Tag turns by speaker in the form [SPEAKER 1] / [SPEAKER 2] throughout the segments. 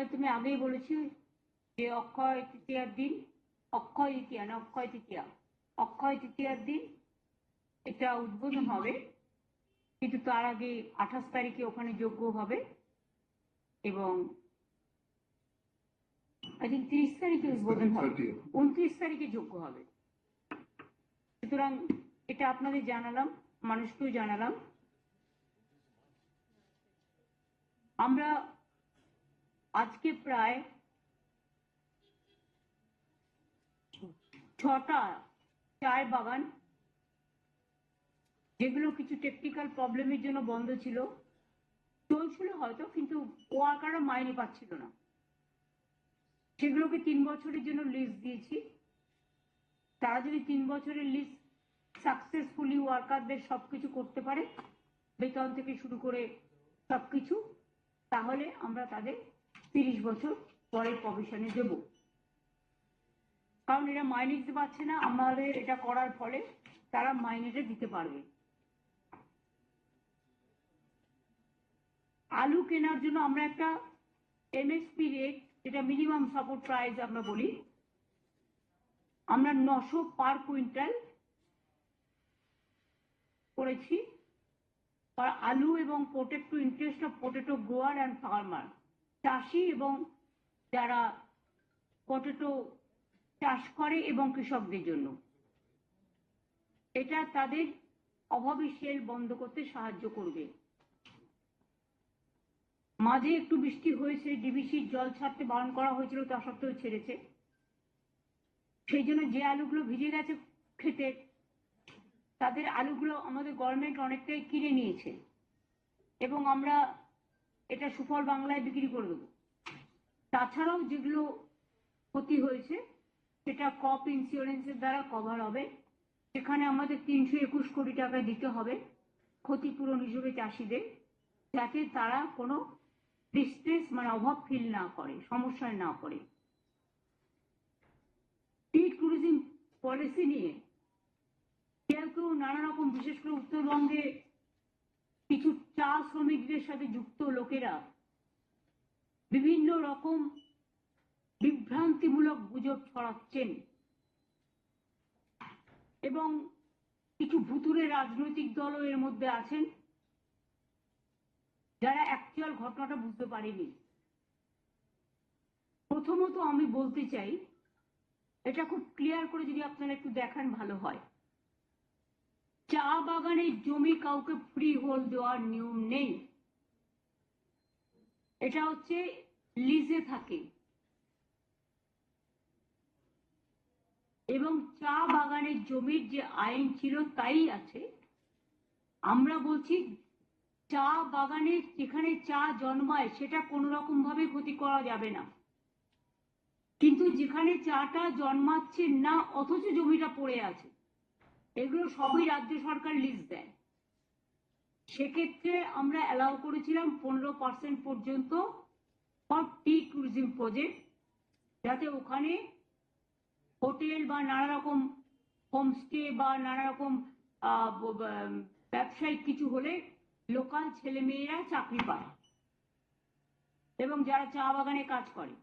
[SPEAKER 1] আপনাদের তুমি আগেই বলেছি যে অক্ষয় তৃতীয়ার দিন অক্ষয় তৃতীয়া না অক্ষয় তৃতীয়া অক্ষয় তৃতীয়ার দিন এটা উদ্বোধন হবে। কিন্তু তার আগে আঠাশ তারিখে ওখানে যোগ্য হবে এবং আই থিঙ্ক তিরিশ তারিখে উদ্বোধন হবে। উনত্রিশ তারিখে যোগ্য হবে। সুতরাং এটা আপনাদের জানালাম মানুষকেও জানালাম। আমরা আজকে প্রায় ছটা চায় বাগান, যেগুলো কিছু টেকনিক্যাল প্রবলেমের জন্য বন্ধ ছিল। চলছিল হয়তো, কিন্তু ওয়ার্কাররা মাইনে পাচ্ছিল না। সেগুলোকে তিন বছরের জন্য লিস্ট দিয়েছি। তারা যদি তিন বছরের লিস্ট সাকসেসফুলি ওয়ার্কারদের সবকিছু করতে পারে, বেতন থেকে শুরু করে সবকিছু, তাহলে আমরা তাদের তিরিশ বছর পরে প্রফেশনে দেব। কারণ এরা মাইনে দিতে পারছে না, আমাদের এটা করার ফলে তারা মাইনেটা দিতে পারবে। আলু কেনার জন্য আমরা একটা এমএসপি রেট যেটা মিনিমাম সাপোর্ট প্রাইস আমরা বলি, আমরা নশো পার কুইন্টাল করেছি। আর আলু এবং potato interest of potato grower and farmer চাষি এবং যারা পটেটো চাষ করে এবং কৃষকদের জন্য। এটা তাদের অভাবী সেল বন্ধ করতে সাহায্য করবে। মাঝে একটু বৃষ্টি হয়েছে, ডিবিসির জল ছাড়তে বারণ করা হয়েছিল, তা সত্ত্বেও ছেড়েছে। সেই জন্য যে আলুগুলো ভিজে গেছে খেতে, তাদের আলুগুলো আমাদের গভর্নমেন্ট অনেকটাই কিনে নিয়েছে। এবং আমরা এটা সুফল বাংলায় বিক্রি করে দেবো। তাছাড়াও যেগুলো ক্ষতি হয়েছে, সেটা কপ ইন্স্যুরেন্সের দ্বারা কভার হবে। সেখানে আমাদের তিনশো একুশ কোটি টাকা দিতে হবে ক্ষতিপূরণ হিসেবে চাষিদের, যাতে তারা কোনো ডিস্ট্রেস মানে অভাব ফিল না করে, সমস্যায় না পড়ে। টি ট্যুরিজম পলিসি নিয়ে কেউ কেউ নানা রকম, বিশেষ করে উত্তরবঙ্গে কিছু চা শ্রমিকদের সাথে যুক্ত লোকেরা বিভিন্ন রকম বিভ্রান্তিমূলক গুজব ছড়াচ্ছেন এবং কিছু ভুতুরে রাজনৈতিক দলও এর মধ্যে আছেন যারা অ্যাকচুয়াল ঘটনাটা বুঝতে পারেনি। প্রথমত আমি বলতে চাই, এটা খুব ক্লিয়ার করে যদি আপনারা একটু দেখান ভালো হয়। চা বাগানের জমি কাউকে ফ্রি হোল্ড দেওয়ার নিয়ম নেই। এটা হচ্ছে লিজে থাকে। এবং চা বাগানের জমির যে আইন ছিল তাই আছে। আমরা বলছি চা বাগানে যেখানে চা জন্মায়, সেটা কোনো রকম ভাবে ক্ষতি করা যাবে না। কিন্তু যেখানে চাটা জন্মাচ্ছে না, অথচ জমিটা পড়ে আছে। এগুলো সবই রাজ্য সরকার লিস্ট দেয়। সেক্ষেত্রে আমরা অ্যালাউ করেছিলাম পনেরো পার্সেন্ট পর্যন্ত ফর টি ট্যুরিজম প্রজেক্ট যাতে ওখানে হোটেল বা নানা রকম হোমস্টে বা নানা রকম ব্যবসায়িক কিছু হলে লোকাল ছেলেমেয়েরা চাকরি পায় এবং যারা চা বাগানে কাজ করে।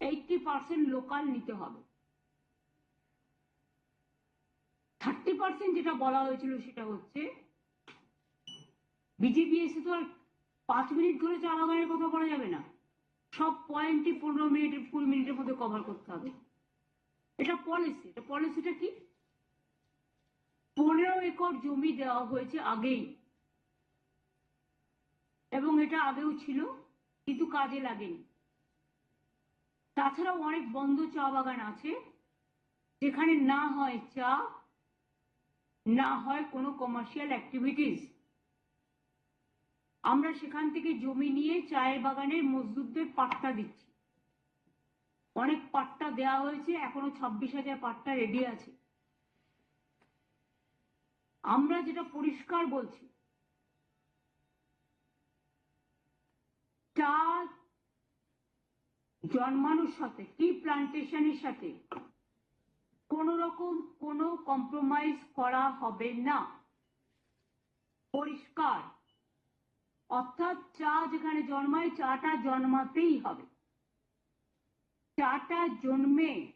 [SPEAKER 1] এইটটি পার্সেন্ট লোকাল নিতে হবে। থার্টি পার্সেন্ট যেটা বলা হয়েছিল সেটা হচ্ছে, বিজেপি এসে তো আর পাঁচ মিনিট ধরে চা বাগানের কথা বলা যাবে না। সব পয়েন্টই পনেরো মিনিট, কুড়ি মিনিটের মধ্যে কভার করতে হবে। এটা পলিসি এটা পলিসিটা কি? পনেরো একর জমি দেওয়া হয়েছে আগেই। এবং এটা আগেও ছিল, কিন্তু কাজে লাগেনি। তাছাড়াও অনেক বন্ধ চা বাগান আছে, যেখানে না হয় চা না হয় কোনো কমার্শিয়াল অ্যাক্টিভিটিস আমরা সেখান থেকে জমি নিয়ে চায়ের বাগানের মজদুরদের পাট্টা দিচ্ছি। অনেক পাট্টা দেওয়া হয়েছে, এখনও ছাব্বিশ হাজার পাট্টা রেডি আছে। আমরা যেটা পরিষ্কার বলছি চা জন্মানোর সাথে, টি প্লান্টেশনের সাথে কোন রকম কোনো কম্প্রোমাইজ করা হবে না। পরিষ্কার। অর্থাৎ চা যেখানে জন্মায়, চাটা জন্মাতেই হবে। চাটা জন্মে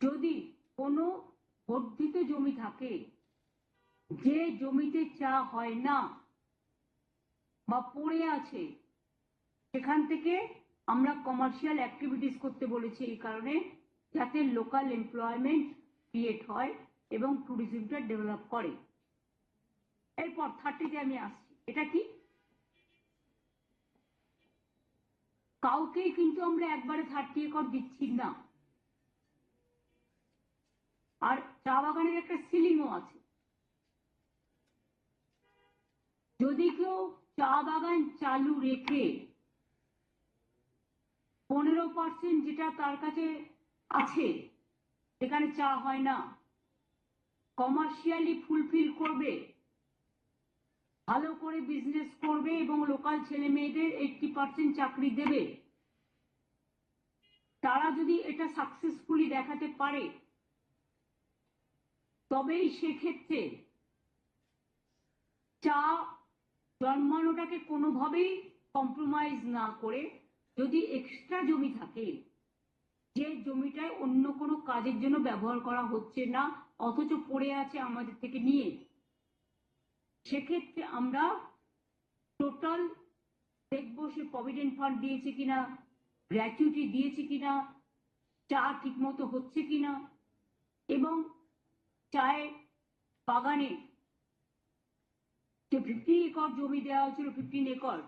[SPEAKER 1] যদি কোনো বর্ধিত জমি থাকে, যে জমিতে চা হয় না বা পড়ে আছে, সেখান থেকে আমরা কমার্শিয়াল অ্যাক্টিভিটিস করতে বলেছি এই কারণে। যাতে লোকাল এমপ্লয়মেন্ট ক্রিয়েট হয় এবং ট্যুরিজমটা ডেভেলপ করে। এরপর থার্টিতে আমি আসছি, এটা কি? কাউকেই কিন্তু আমরা একবারে থার্টি একর দিচ্ছি না। আর চা বাগানের একটা সিলিংও আছে। যদি কেউ চা বাগান চালু রেখে পনেরো পার্সেন্ট যেটা তার কাছে আছে। সেখানে চা হয় না। কমার্শিয়ালি ফুলফিল করবে। ভালো করে বিজনেস করবে এবং লোকাল ছেলে মেয়েদের এইটটি পার্সেন্ট চাকরি দেবে। তারা যদি এটা সাকসেসফুলি দেখাতে পারে, তবেই সেক্ষেত্রে চা জন্মানোটাকে কোনোভাবেই কম্প্রোমাইজ না করে যদি এক্সট্রা জমি থাকে যে জমিটায় অন্য কোনো কাজের জন্য ব্যবহার করা হচ্ছে না, অথচ পড়ে আছে আমাদের থেকে নিয়ে। সেক্ষেত্রে আমরা টোটাল দেখব সে প্রভিডেন্ট ফান্ড দিয়েছে কিনা, গ্র্যাচুইটি দিয়েছে কিনা, চা ঠিকমতো হচ্ছে কিনা, এবং চায়ের বাগানে যে ফিফটিন একর জমি দেওয়া হয়েছিল ফিফটিন একর,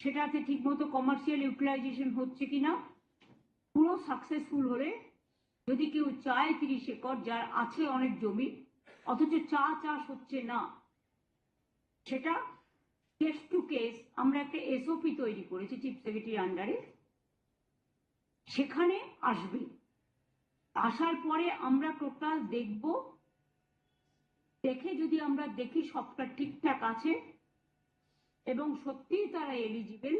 [SPEAKER 1] সেটাতে ঠিকমতো কমার্শিয়াল ইউটিলাইজেশন হচ্ছে কিনা পুরো সাকসেসফুল হলে যদি কেউ চায় তিরিশ একর, যার আছে অনেক জমি, অথচ চা চাষ হচ্ছে না, সেটা কেস টু কেস আমরা একটা এসওপি তৈরি করেছি চিফ সেক্রেটারির আন্ডারে সেখানে আসবে। আসার পরে আমরা টোটাল দেখব। দেখে যদি আমরা দেখি সবটা ঠিকঠাক আছে এবং সত্যিই তারা এলিজিবেল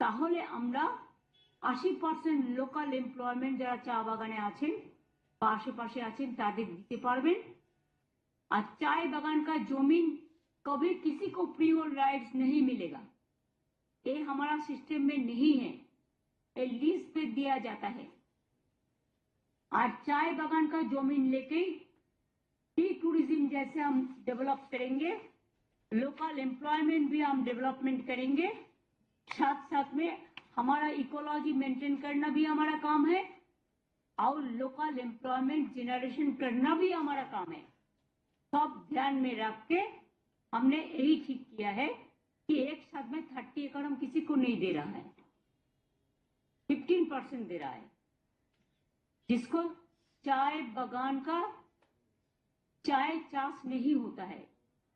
[SPEAKER 1] তাহলে আমরা আশি পার্সেন্ট লোকাল এমপ্লয়মেন্ট যারা চা বাগানে আছেন বা আশেপাশে আছেন তাদের দিতে পারবেন আর चाय बागान का जमीन कभी किसी को फ्री और राइट्स नहीं मिलेगा ये हमारा सिस्टम में नहीं है ये लीज पे दिया जाता है और चाय बागान का जमीन लेके टी टूरिज्म जैसे हम डेवलप करेंगे लोकल एम्प्लॉयमेंट भी हम डेवलपमेंट करेंगे साथ साथ में हमारा इकोलॉजी मेंटेन करना भी हमारा काम है, और लोकल एम्प्लॉयमेंट जनरेशन करना भी हमारा काम है। सब ध्यान में रख के हमने यही ठीक किया है कि एक साथ में थर्टी एकड़ हम किसी को नहीं दे रहा है। फिफ्टीन परसेंट दे रहा है। जिसको चाय बगान का, चाय चाष नहीं होता है,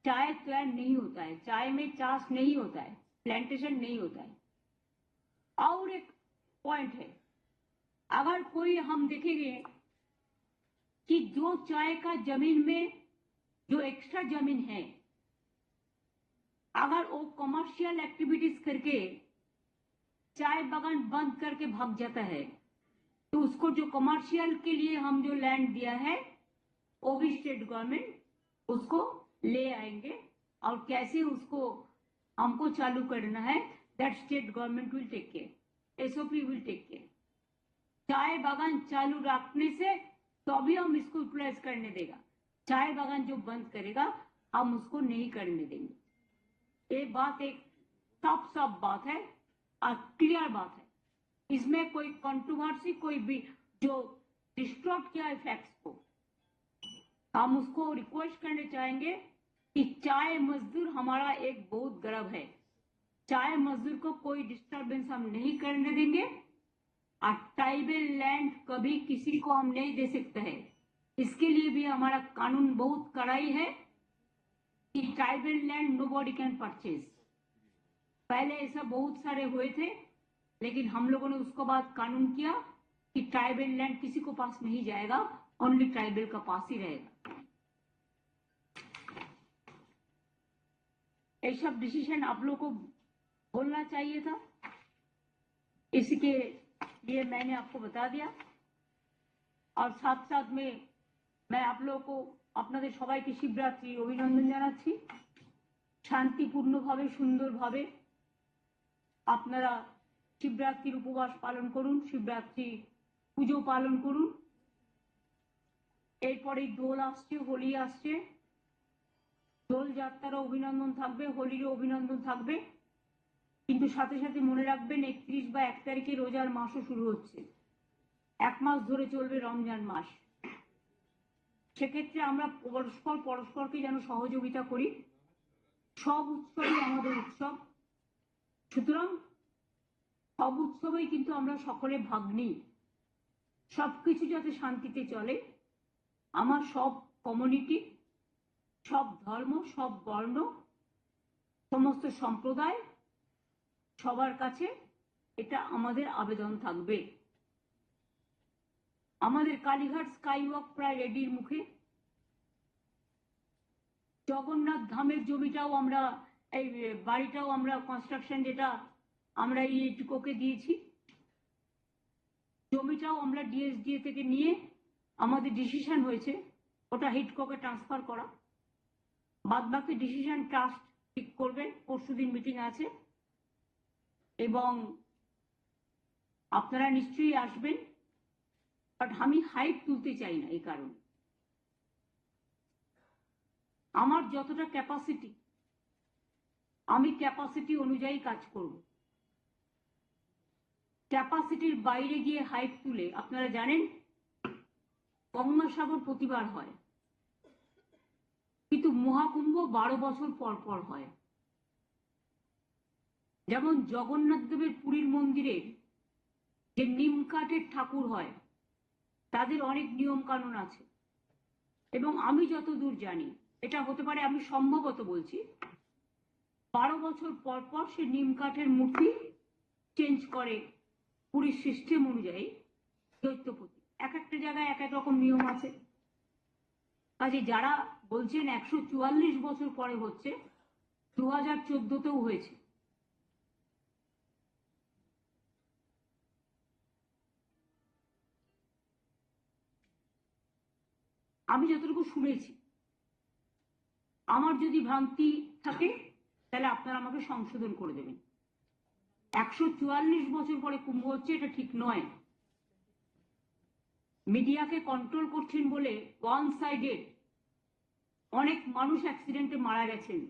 [SPEAKER 1] चाय प्लांट नहीं होता है, चाय में चाष नहीं होता है प्लांटेशन नहीं होता है। और एक पॉइंट है। अगर कोई हम देखेंगे कि जो चाय का ज़मीन में, जो एक्स्ट्रा ज़मीन है, अगर वो कमर्शियल एक्टिविटीज़ करके चाय बागान बंद करके भाग जाता है तो उसको जो कमर्शियल के लिए हम जो लैंड दिया है, वो भी स्टेट गवर्नमेंट उसको ले आएँगे। और कैसे उसको हमको चालू करना है that state government will take care SOP will take care चाय बागान चालू रखने से तभी हम इसको यूटिलाइज करने देगा। चाय बागान जो बंद करेगा, हम उसको नहीं करने देंगे। ये बात, एक साफ़ साफ़ बात है, और क्लियर बात है। इसमें कोई कंट्रोवर्सी कोई भी जो डिस्टॉर्ट किया है को हम उसको रिक्वेस्ट करने चाहेंगे कि चाय मजदूर हमारा एक बहुत गर्व है। चाय मजदूर को कोई डिस्टरबेंस हम नहीं करने देंगे और ट्राइबल लैंड कभी किसी को हम नहीं दे सकते हैं। इसके लिए भी हमारा कानून बहुत कड़ाई है कि tribal land no body can purchase पहले ऐसा बहुत सारे हुए थे, लेकिन हम लोगों ने उसको बाद कानून किया कि ट्राइबल लैंड किसी को पास नहीं जाएगा ओनली ट्राइबल का पास ही रहेगा। ये सब डिसीज़न आप लोग को बोलना चाहिए था इसके लिए मैंने आपको बता दिया और साथ साथ में मैं आप लोगों को আপনাদের সবাইকে শিবরাত্রি অভিনন্দন জানাচ্ছি শান্তিপূর্ণভাবে সুন্দরভাবে আপনারা শিবরাত্রির উপবাস পালন করুন শিবরাত্রি পুজো পালন করুন এরপরে দোল আসছে হোলি আসছে দোল যাত্রারও অভিনন্দন থাকবে হোলিরও অভিনন্দন থাকবে কিন্তু সাথে সাথে মনে রাখবেন, একত্রিশ বা এক তারিখে রোজার মাসও শুরু হচ্ছে। এক মাস ধরে চলবে রমজান মাস। সেক্ষেত্রে আমরা পরস্পর, পরস্পরকে যেন সহযোগিতা করি। সব উৎসবই আমাদের উৎসব। সুতরাং সব উৎসবেই কিন্তু আমরা সকলে ভাগ নিই সবকিছু যাতে শান্তিতে চলে। আমার সব কমিউনিটি সব ধর্ম, সব বর্ণ, সমস্ত সম্প্রদায় সবার কাছে এটা আমাদের আবেদন থাকবে। আমাদের কালীঘাট স্কাই ওয়াক প্রায় রেডির মুখে। জগন্নাথ ধামের জমিটাও আমরা, এই বাড়িটাও আমরা কনস্ট্রাকশন যেটা আমরা ইটকোকে দিয়েছি। জমিটাও আমরা ডিএসডিএ থেকে নিয়ে আমাদের ডিসিশন হয়েছে, ওটা হিটকোকে ট্রান্সফার করা। বাদ বাকি ডিসিশন ট্রাস্ট ঠিক করবে পরশুদিন মিটিং আছে। এবং আপনারা নিশ্চয়ই আসবেন বাট আমি হাইপ তুলতে চাই না এই কারণে। আমার যতটা ক্যাপাসিটি আমি ক্যাপাসিটি অনুযায়ী কাজ করব। ক্যাপাসিটির বাইরে গিয়ে হাইপ তুলে, আপনারা জানেন গঙ্গাসাগর প্রতিবার হয়। কিন্তু মহাকুম্ভ বারো বছর পর পর হয়। যেমন জগন্নাথ দেবের পুরীর মন্দিরে যে নিম কাঠের ঠাকুর হয়, তাদের অনেক নিয়ম কানুন আছে। এবং আমি যতদূর জানি, এটা হতে পারে আমি সম্ভবত বলছি, বারো বছর পর পর সে নিম কাঠের মূর্তি চেঞ্জ করে পুরীর সিস্টেম অনুযায়ী দৈত্যপতি। এক একটা জায়গায় এক এক রকম নিয়ম আছে। কাজে যারা বলছেন একশো চুয়াল্লিশ বছর পরে হচ্ছে দু হাজার চোদ্দতেও হয়েছে। আমি যতটুকু শুনেছি। আমার যদি ভ্রান্তি থাকে, তাহলে আপনারা আমাকে সংশোধন করে দেবেন। একশো চুয়াল্লিশ বছর পরে কুম্ভ হচ্ছে, এটা ঠিক নয়। মিডিয়াকে কন্ট্রোল করছেন বলে ওয়ান সাইডেড অনেক মানুষ অ্যাক্সিডেন্টে মারা গেছেন।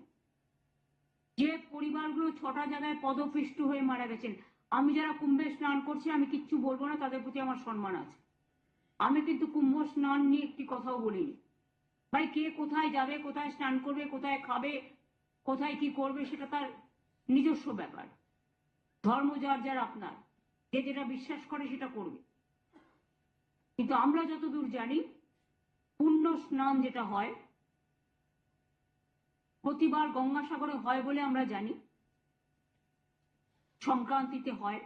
[SPEAKER 1] যে পরিবারগুলো ছটা জায়গায় পদপিষ্ট হয়ে মারা গেছেন। আমি যারা কুম্ভে স্নান করছি, আমি কিচ্ছু বলব না, তাদের প্রতি আমার সম্মান আছে। আমি কিন্তু কুম্ভ স্নান নিয়ে একটি কথাও বলিনি। ভাই, কে কোথায় যাবে, কোথায় স্নান করবে, কোথায় খাবে, কোথায় কি করবে, সেটা তার নিজস্ব ব্যাপার। ধর্ম যার যার আপনার, যে যেটা বিশ্বাস করে সেটা করবে। কিন্তু আমরা যতদূর জানি, পুণ্য স্নান যেটা হয়, প্রতিবার গঙ্গাসাগরে হয় বলে আমরা জানি, সংক্রান্তিতে হয়।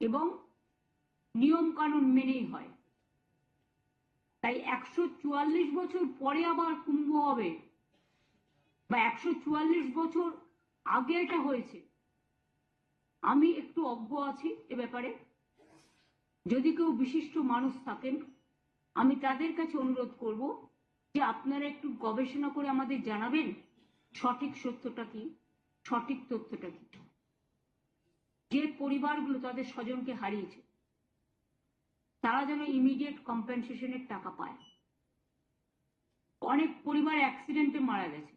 [SPEAKER 1] এবং নিয়ম কানুন মেনেই হয়। তাই একশো চুয়াল্লিশ বছর পরে আবার কুম্ভ হবে বা একশো চুয়াল্লিশ বছর আগে এটা হয়েছে। আমি একটু অজ্ঞ আছি এ ব্যাপারে। যদি কেউ বিশিষ্ট মানুষ থাকেন, আমি তাদের কাছে অনুরোধ করব যে আপনারা একটু গবেষণা করে আমাদের জানাবেন সঠিক সত্যটা কি, সঠিক তথ্যটা কি। যে পরিবারগুলো তাদের স্বজনকে হারিয়েছে তারা যেন ইমিডিয়েট কম্পেনসেশনের টাকা পায়। অনেক পরিবার অ্যাক্সিডেন্টে মারা গেছে।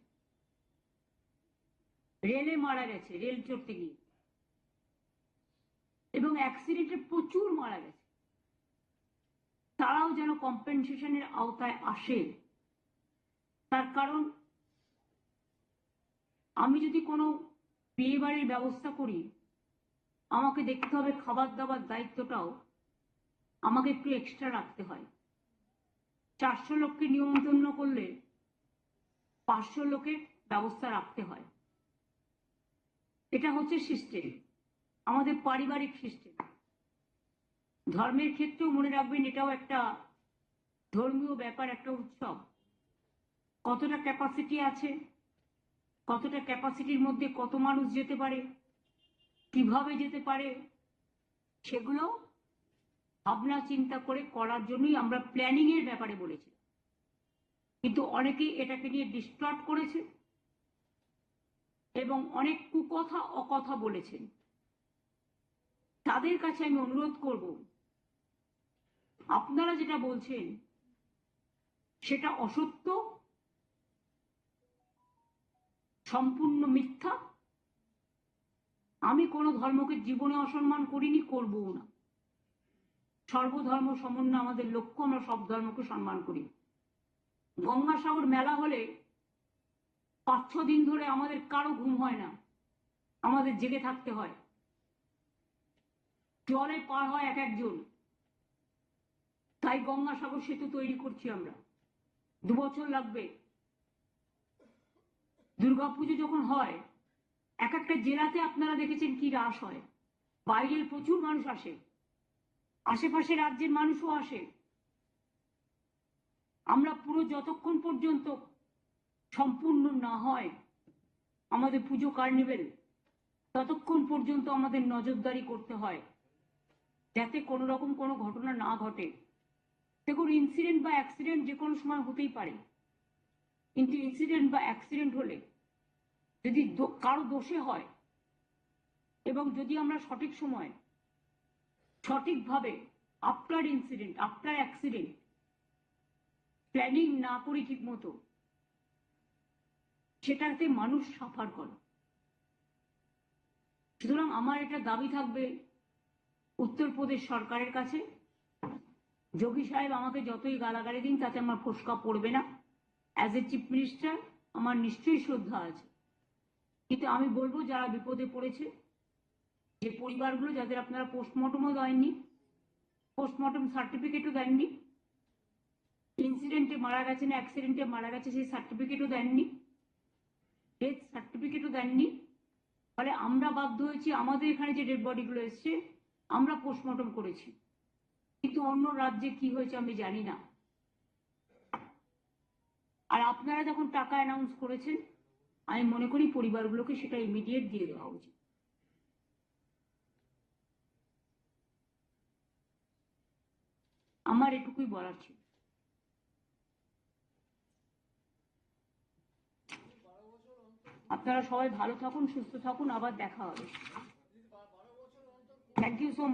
[SPEAKER 1] রেলে মারা গেছে রেল চড়তে গিয়ে। এবং অ্যাক্সিডেন্টে প্রচুর মারা গেছে। তারাও যেন কম্পেনসেশনের আওতায় আসে। তার কারণ, আমি যদি কোনো বিয়ে বাড়ির ব্যবস্থা করি, আমাকে দেখতে হবে খাবার দাবার দায়িত্বটাও আমাকে একটু এক্সট্রা রাখতে হয়। চারশো লোককে নিমন্ত্রণ করলে পাঁচশো লোকের ব্যবস্থা রাখতে হয়। এটা হচ্ছে সিস্টেম আমাদের পারিবারিক সিস্টেম ধর্মের ক্ষেত্রেও মনে রাখবেন এটাও একটা ধর্মীয় ব্যাপার, একটা উৎসব। কতটা ক্যাপাসিটি আছে, কতটা ক্যাপাসিটির মধ্যে কত মানুষ যেতে পারে, কীভাবে যেতে পারে সেগুলো ভাবনা চিন্তা করে করার জন্যই আমরা প্ল্যানিং এর ব্যাপারে বলেছি কিন্তু অনেকেই এটাকে নিয়ে ডিস্টর্ট করেছে এবং অনেক কুকথা, অকথা বলেছেন। তাদের কাছে আমি অনুরোধ করব, আপনারা যেটা বলছেন সেটা অসত্য, সম্পূর্ণ মিথ্যা। আমি কোনো ধর্মকে জীবনে অসম্মান করিনি, করবও না। সর্বধর্ম সমন্বয় আমাদের লক্ষ্য, আমরা সব ধর্মকে সম্মান করি। গঙ্গাসাগর মেলা হলে পাঁচ, ছ দিন ধরে আমাদের কারও ঘুম হয় না। আমাদের জেগে থাকতে হয়। জলে পার হয় এক একজন। তাই গঙ্গাসাগর সেতু তৈরি করছি আমরা। দু বছর লাগবে। দুর্গাপুজো যখন হয়, এক একটা জেলাতে আপনারা দেখেছেন কি রাস হয়। বাইরের প্রচুর মানুষ আসে। আশেপাশে রাজ্যের মানুষও আসে। আমরা পুরো যতক্ষণ পর্যন্ত সম্পূর্ণ না হয় আমাদের পুজো কার্নিভেল, ততক্ষণ পর্যন্ত আমাদের নজরদারি করতে হয়, যাতে কোনো রকম কোনো ঘটনা না ঘটে। দেখুন ইনসিডেন্ট বা অ্যাক্সিডেন্ট যে কোনো সময় হতেই পারে। কিন্তু ইনসিডেন্ট বা অ্যাক্সিডেন্ট হলে যদি কারও দোষে হয় এবং যদি আমরা সঠিক সময় সঠিকভাবে after incident after accident planning না করে ঠিক মতো সেটাতে মানুষ সাফার করে। সুতরাং আমার এটা দাবি থাকবে উত্তরপ্রদেশ সরকারের কাছে। যোগী সাহেব আমাকে যতই গালাগালি দিন, তাতে আমার ফোসকা পড়বে না। অ্যাজ এ চিফ মিনিস্টার আমার নিশ্চয়ই শ্রদ্ধা আছে। কিন্তু আমি বলব, যারা বিপদে পড়েছে যে পরিবারগুলো যাদের আপনারা পোস্টমর্টমও দেননি পোস্টমর্টম সার্টিফিকেটও দেননি ইনসিডেন্টে মারা গেছে না অ্যাক্সিডেন্টে মারা গেছে, সেই সার্টিফিকেটও দেননি ডেথ সার্টিফিকেটও দেননি ফলে আমরা বাধ্য হয়েছি, আমাদের এখানে যে ডেড বডিগুলো এসছে, আমরা পোস্টমর্টম করেছি। কিন্তু অন্য রাজ্যে কি হয়েছে আমি জানি না। আর আপনারা যখন টাকা অ্যানাউন্স করেছেন, আমি মনে করি পরিবারগুলোকে সেটা ইমিডিয়েট দিয়ে দেওয়া উচিত। আমার এটুকুই বলার ছিল। আপনারা সবাই ভালো থাকুন, সুস্থ থাকুন, আবার দেখা হবে। Thank you so much